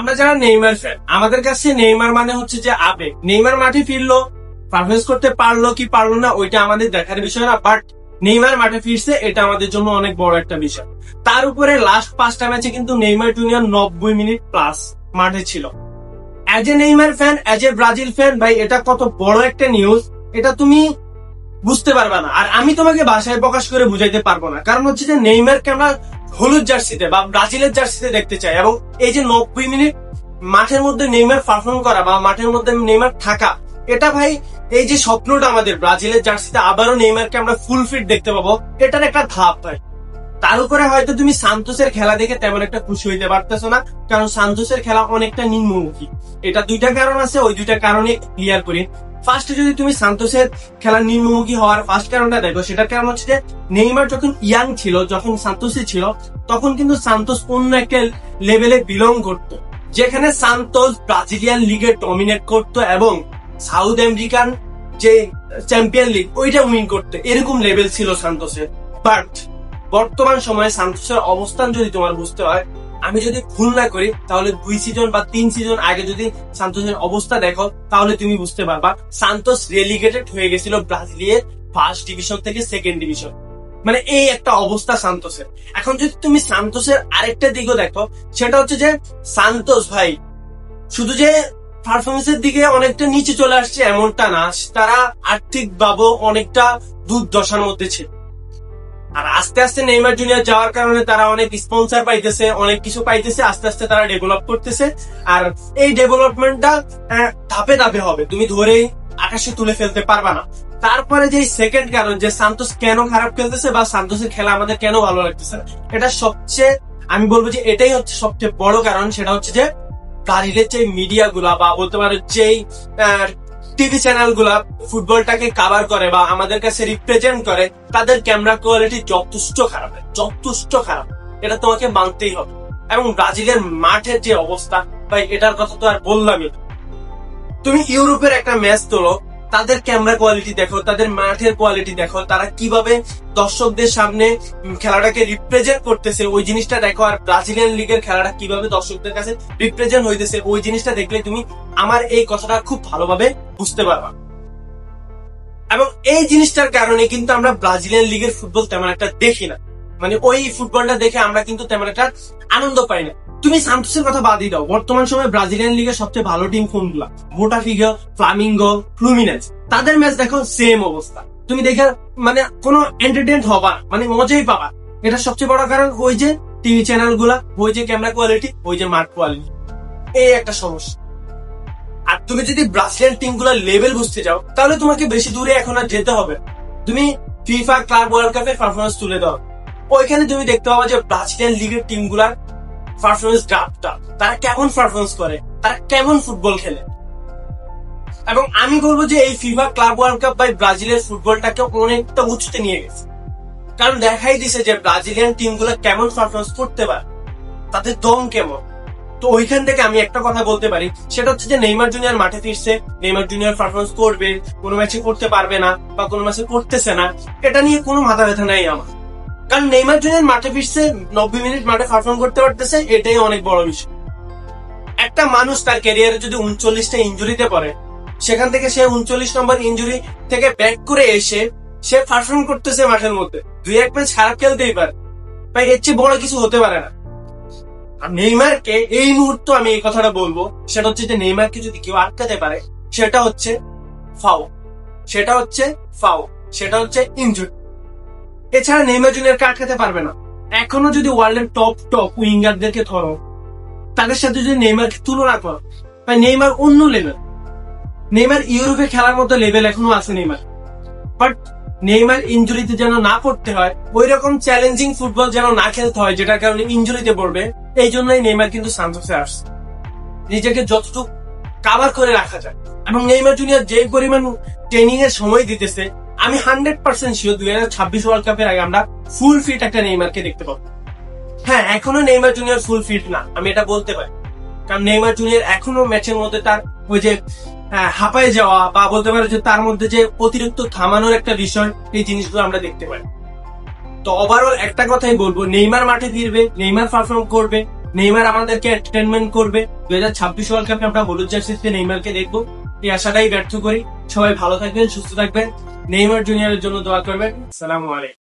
আমরা যারা Neymar fan আমাদের কাছে নেইমার মানে হচ্ছে যে আবেগ। নেইমার মাঠে ফিরলো পারফরমেন্স করতে পারল কি পারল না, ওইটা আমাদের দেখার বিষয় না বাট নেইমার মাঠে ফিরছে, এটা আমাদের জন্য অনেক বড় একটা বিষয়। তার উপরে লাস্ট পাঁচটা ম্যাচে কিন্তু নেইমার জুনিয়র নব্বই মিনিট প্লাস মাঠে ছিল। As a Neymar fan as a Brazil fan ভাই, এটা কত বড় একটা নিউজ এটা তুমি বুঝতে পারবে না। আর আমি তোমাকে ভাষায় প্রকাশ করে বুঝাইতে পারব না। কারণ হচ্ছে যে নেইমারকে আমরা হলুদ জার্সিতে বা ব্রাজিলের জার্সিতে দেখতে চাই এবং এই যে নব্বই মিনিট মাঠের মধ্যে নেইমার পারফর্ম করা বা মাঠের মধ্যে নেইমার থাকা, এটা ভাই এই যে স্বপ্নটা আমাদের, ব্রাজিলের জার্সিতে আবারও নেইমারকে আমরা ফুল ফিট দেখতে পাবো, এটার একটা ধাপ ভাই। তার উপরে হয়তো তুমি সান্তোসের খেলা দেখে তেমন একটা খুশি হইতে পারতেছো না, কারণ সান্তোসের খেলা অনেকটা নিম্নমুখী। এটা দুইটা কারণ আছে, ওই দুইটা কারণে ক্লিয়ার করি। ফার্স্টে যদি তুমি সান্তোসের খেলা নিম্নমুখী হওয়ার ফার্স্ট কারণটা দেখো সেটার কারণ হচ্ছে যে নেইমার যখন ইয়াং ছিল, যখন সান্তোসে ছিল, তখন কিন্তু সান্তোস অন্য একটা লেভেলে বিলং করতো। যেখানে সান্তোস ব্রাজিলিয়ান লিগে ডমিনেট করতো এবং সাউথ আমেরিকান যে চ্যাম্পিয়ন লিগ ওইটা উইন করতে। এরকম লেভেল ছিল সান্তোসের। বাট বর্তমান সময়ে সান্তোসের অবস্থান যদি তোমার বুঝতে হয় আমি যদি ভুল না করি, তাহলে দুই সিজন বা তিন সিজন আগে যদি সান্তোসের অবস্থা দেখো, তাহলে তুমি বুঝতে পারবা, সান্তোস রেলিগেটেড হয়ে গেছিল ব্রাজিলিয়ের ফার্স্ট ডিভিশন থেকে সেকেন্ড ডিভিশন মানে এই একটা অবস্থা সান্তোসের। এখন যদি তুমি সান্তোসের আরেকটা দিকও দেখো, সেটা হচ্ছে যে সান্তোস ভাই, শুধু যে পারফরমেন্সের দিকে অনেকটা নিচে চলে আসছে এমনটা না, তারা আর্থিক ভাবে অনেকটা দুর্দশার মধ্যে ছিল। আর আস্তে আস্তে নেইমার জুনিয়র যাওয়ার কারণে তারা অনেক স্পন্সর পাইতেছে, অনেক কিছু পাইতেছে, আস্তে আস্তে তারা ডেভেলপ করতেছে। আর এই ডেভেলপমেন্টটা ধাপে ধাপে হবে। তুমি ধরেই আকাশে তুলে ফেলতে পারবা না। তারপরে যে সেকেন্ড কারণ, যে সান্তোষ কেন খারাপ খেলতেছে বা সান্তোসের খেলা আমাদের কেন ভালো লাগতেছে এটা সবচেয়ে, আমি বলব যে এটাই হচ্ছে সবচেয়ে বড় কারণ, সেটা হচ্ছে যে ব্রাজিলের যে মিডিয়া গুলা বা বলতে পারো যেই টিভি চ্যানেলগুলা ফুটবলটাকে কাভার করে বা আমাদের কাছে রিপ্রেজেন্ট করে, তাদের ক্যামেরা কোয়ালিটি যথেষ্ট খারাপ যথেষ্ট খারাপ এটা তোমাকে মানতেই হবে এবং ব্রাজিলের মাঠের যে অবস্থা, ভাই, এটার কথা তো আর বললামই। তুমি ইউরোপের একটা ম্যাচ তোলো তাদের ক্যামেরা কোয়ালিটি দেখো, তাদের মাঠের কোয়ালিটি দেখো, তারা কীভাবে দর্শকদের সামনে খেলাটাকে রিপ্রেজেন্ট করতেছে, ওই জিনিসটা দেখো, আর ব্রাজিলিয়ান লিগের খেলাটা কীভাবে দর্শকদের কাছে রিপ্রেজেন্ট হইতেছে, ওই জিনিসটা দেখলে তুমি আমার এই কথাটা খুব ভালোভাবে বুঝতে পারবা। এবং এই জিনিসটার কারণে কিন্তু আমরা ব্রাজিলিয়ান লিগের ফুটবল তেমন একটা দেখি না। মানে ওই ফুটবলটা দেখে আমরা কিন্তু তেমন একটা আনন্দ পাই না। তুমি সান্তোসের কথা বাদই দাও। বর্তমান সময়ে ব্রাজিলিয়ান লিগের সবচেয়ে ভালো টিম কোনগুলা? বোটাফিগো ফ্লামিঙ্গো ফ্লুমিনেন্স তাদের ম্যাচ দেখো সেম অবস্থা। তুমি দেখে মানে কোনো এন্টারটেন হবা মানে মজাই পাবা এটা সবচেয়ে বড় কারণ ওই যে টিভি চ্যানেলগুলা ওই যে ক্যামেরা কোয়ালিটি ওই যে মাঠ কোয়ালিটি এই একটা সমস্যা। আর তুমি যদি ব্রাজিলিয়ান টিমগুলার লেভেল বুঝতে চাও, তাহলে তোমাকে বেশি দূরে এখন আর যেতে হবে। তুমি ফিফা ক্লাব ওয়ার্ল্ড কাপের পারফরমেন্স তুলে দাও। ওইখানে তুমি দেখতে পাবো যে ব্রাজিলিয়ান লিগের টিমগুলার পারফরমেন্স গ্রাফটা, তারা কেমন পারফরমেন্স করে, তারা কেমন ফুটবল খেলে। এবং আমি বলব যে এই FIFA club world cup by ব্রাজিলের ফুটবলটাকে অনেকটা উঁচুতে নিয়ে গেছে। কারণ দেখাই দিছে যে ব্রাজিলিয়ান টিমগুলো কেমন পারফরমেন্স করতে পারে, তাদের দম কেমন। তো ওইখান থেকে আমি একটা কথা বলতে পারি, সেটা হচ্ছে যে নেইমার জুনিয়র মাঠে ফিরছে নেইমার জুনিয়র পারফরমেন্স করবে, কোনো ম্যাচে করতে পারবে না বা কোনো ম্যাচে করতেছে না, এটা নিয়ে কোনো মাথা ব্যথা নাই আমার। কারণ নেইমার জুনিয়র মাঠে ফিরছে, নব্বই মিনিট মাঠে পারফর্ম করতে পারতেছে, এটাই অনেক বড় বিষয়। একটা মানুষ তার ক্যারিয়ারে যদি উনচল্লিশটা ইঞ্জুরিতে পড়ে, সেখান থেকে সে উনচল্লিশ নম্বর ইঞ্জুরি থেকে ব্যাক করে এসে, সে পারফর্ম করতেছে মাঠের মধ্যে। দুই এক ম্যাচ খারাপ খেলতেই পারে। ভাই এর চেয়ে বড় কিছু হতে পারে না। আর নেইমারকে এই মুহূর্তে আমি এই কথাটা বলব, সেটা হচ্ছে যে নেইমারকে যদি কেউ আটকাতে পারে, সেটা হচ্ছে ফাও সেটা হচ্ছে ফাও সেটা হচ্ছে ইনজুরি এছাড়া নেইমার জুনিয়রকে আটকাতে পারবে না। এখনও যদি ওয়ার্ল্ডের টপ টপ উইঙ্গারদেরকে ধরো, তাদের সাথে যদি নেইমারকে তুলনা করো নেইমার অন্য লেভেল নেইমার ইউরোপে খেলার মতো লেভেল এখনও আছে নেইমার। বাট নেইমার ইঞ্জুরিতে যেন না পড়তে হয় ওই রকম চ্যালেঞ্জিং ফুটবল যেন না খেলতে হয়, যেটার কারণে ইঞ্জুরিতে পড়বে, এই জন্যই নেইমার কিন্তু সান্তোসে আসছে। নিজেকে যতটুকু কাভার করে রাখা যায়। এবং নেইমার জুনিয়র যে পরিমাণ ট্রেনিং এর সময় দিতেছে আমি হান্ড্রেড পার্সেন্ট শিওর দুই হাজার ছাব্বিশ ওয়ার্ল্ড কাপের আগে আমরা ফুল ফিট একটা নেইমারকে দেখতে পাবো। হ্যাঁ এখনও নেইমার জুনিয়র ফুল ফিট না আমি এটা বলতে পারি। কারণ নেইমার জুনিয়র এখনও ম্যাচের মধ্যে তার ওই যে হ্যাঁ, হাঁপায় যাওয়া বা বলতে পারো যে তার মধ্যে যে অতিরিক্ত থামানোর একটা বিষয় এই জিনিসগুলো আমরা দেখতে পাই তো ওভারঅল একটা কথাই বলব নেইমার মাঠে ফিরবে নেইমার পারফর্ম করবে নেইমার আমাদেরকে এন্টারটেনমেন্ট করবে। দুই হাজার ছাব্বিশ ওয়ার্ল্ড কাপে আমরা হলুদ জার্সিতে নেইমারকে দেখব এই আশাটাই ব্যর্থ করি। সবাই ভালো থাকবেন সুস্থ থাকবেন। নেইমার জুনিয়রের জন্য দোয়া করবেন। সালাম আলাইকুম।